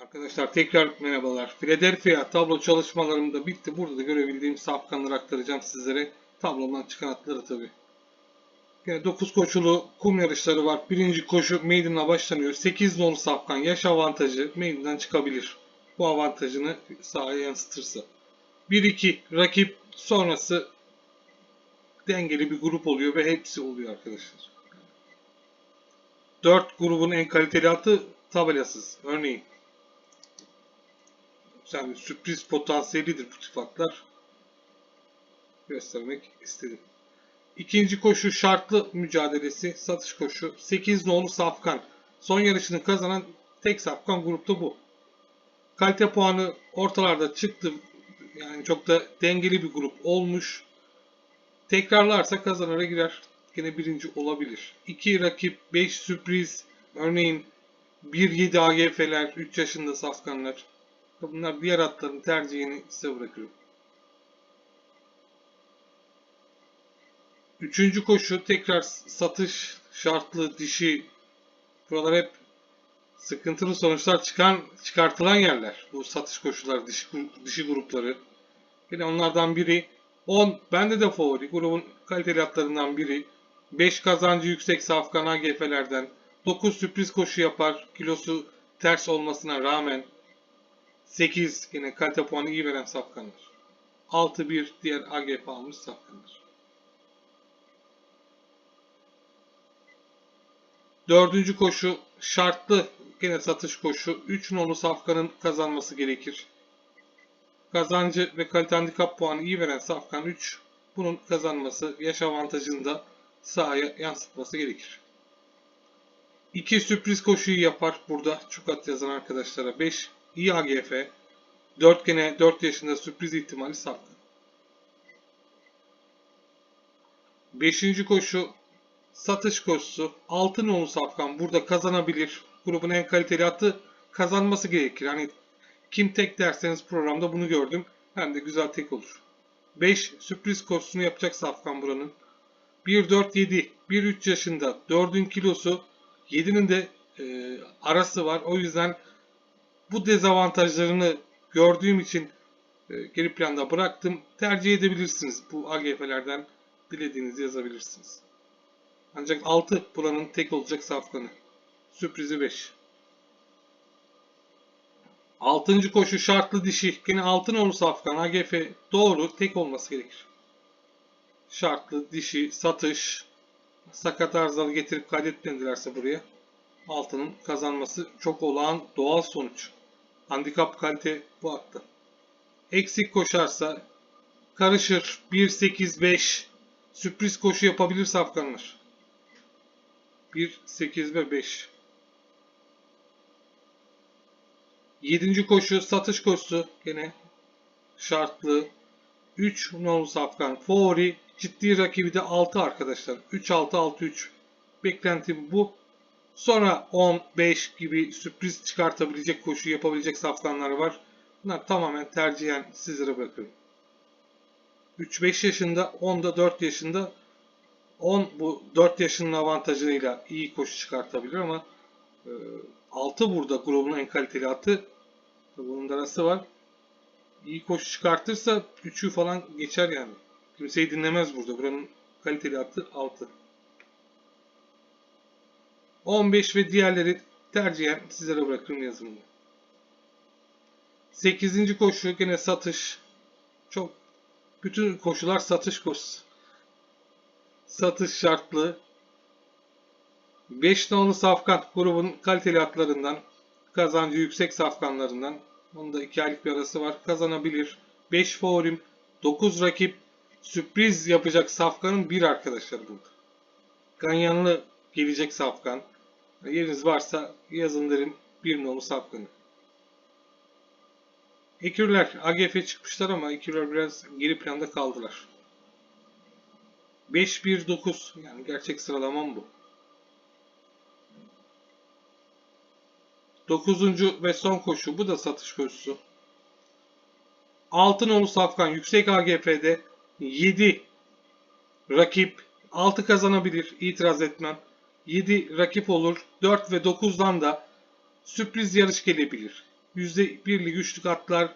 Arkadaşlar tekrar merhabalar. Philadelphia tablo çalışmalarım da bitti. Burada da görebildiğim safkanları aktaracağım sizlere. Tablomdan çıkan atları tabi. Yine 9 koşulu kum yarışları var. Birinci koşu Maiden'la başlanıyor. 8 nolu safkan yaş avantajı Maiden'dan çıkabilir. Bu avantajını sahaya yansıtırsa. 1-2 rakip sonrası dengeli bir grup oluyor ve hepsi oluyor arkadaşlar. 4 grubun en kaliteli atı tabelasız. Örneğin yani sürpriz potansiyelidir bu tip atlar. Göstermek istedim. İkinci koşu şartlı mücadelesi satış koşu. 8 nolu safkan. Son yarışını kazanan tek safkan grupta bu. Kalite puanı ortalarda çıktı. Yani çok da dengeli bir grup olmuş. Tekrarlarsa kazanara girer. Yine birinci olabilir. 2 rakip 5 sürpriz. Örneğin 1-7 AGF'ler 3 yaşında safkanlar. Bunlar diğer atların tercihini size bırakıyorum. Üçüncü koşu tekrar satış şartlı dişi. Buralar hep sıkıntılı sonuçlar çıkan çıkartılan yerler. Bu satış koşuları dişi, dişi grupları. Yine onlardan biri 10 bende de favori grubun kaliteli atlarından biri. 5 kazancı yüksek safkan AGF'lerden 9 sürpriz koşu yapar kilosu ters olmasına rağmen 8 yine kalite puanı iyi veren safkanlar. 6-1 diğer AGF almış safkanlar. Dördüncü koşu şartlı yine satış koşu. 3 nolu safkanın kazanması gerekir. Kazancı ve kalite handikap puanı iyi veren safkan 3. Bunun kazanması yaş avantajını da sahaya yansıtması gerekir. 2 sürpriz koşuyu yapar burada Çukat yazan arkadaşlara. 5 iyi AGF. 4 gene 4 yaşında sürpriz ihtimali safkan. 5. koşu satış koşusu. 6 nolu safkan burada kazanabilir. Grubun en kaliteli atı kazanması gerekir. Hani kim tek derseniz programda bunu gördüm. Hem de güzel tek olur. 5 sürpriz koşusunu yapacak safkan buranın. 1-4-7 1-3 yaşında 4'ün kilosu 7'nin de e, arası var. O yüzden bu dezavantajlarını gördüğüm için e, geri planda bıraktım. Tercih edebilirsiniz. Bu AGF'lerden dilediğinizi yazabilirsiniz. Ancak 6 buranın tek olacak safkanı. Sürprizi 5. Altıncı koşu şartlı dişi. Yine altın olur safkan. AGF doğru tek olması gerekir. Şartlı dişi satış. Sakat arızalı getirip kaydetmedilerse buraya. Altının kazanması çok olağan doğal sonuç. Handikap kalite bu hatta. Eksik koşarsa karışır 1-8-5 sürpriz koşu yapabilir safkanlar. 1, 8 ve 5. 7. koşu satış koşusu gene şartlı. 3 nolu safkan favori ciddi rakibi de 6 arkadaşlar. 3 6 6 3. Beklentim bu. Sonra 10 5 gibi sürpriz çıkartabilecek koşu yapabilecek safkanlar var. Bunlar tamamen tercihen sizlere bırakıyorum. 3-5 yaşında, 10 da 4 yaşında 10 bu 4 yaşının avantajıyla iyi koşu çıkartabilir ama e, 6 burada grubun en kaliteli atı. Bunun da arası var. İyi koşu çıkartırsa 3'ü falan geçer yani. Kimseyi dinlemez burada. Buranın kaliteli atı 6. 15 ve diğerleri tercihen sizlere bırakırım yazımını. 8. koşu gene satış. Çok bütün koşular satış koşusu satış şartlı 5 nolu safkan grubun kaliteli atlarından kazancı yüksek safkanlarından onun da 2 aylık bir arası var kazanabilir 5 favorim 9 rakip sürpriz yapacak safkanın bir arkadaşlar burada ganyanlı gelecek safkan yeriniz varsa yazın derim 1 nolu safkanı Ekürler AGF çıkmışlar ama Ekürler biraz geri planda kaldılar. 5-1-9 yani gerçek sıralamam bu. 9. ve son koşu bu da satış koşusu. Altın Safkan yüksek AGF'de 7 rakip 6 kazanabilir itiraz etmem. 7 rakip olur. 4 ve 9'dan da sürpriz yarış gelebilir. %1'lik güçlük atlar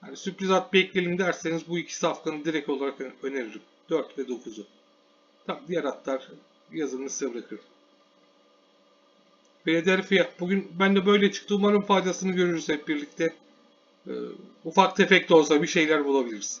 hani sürpriz at bekleyelim derseniz bu iki safkanı direkt olarak öneririm. 4 ve 9'u. Tabi diğer atlar yazımını size bırakırım. Philadelphia. Bugün ben de böyle çıktı. Umarım faydasını görürüz hep birlikte. Ee, ufak tefek de olsa bir şeyler bulabiliriz.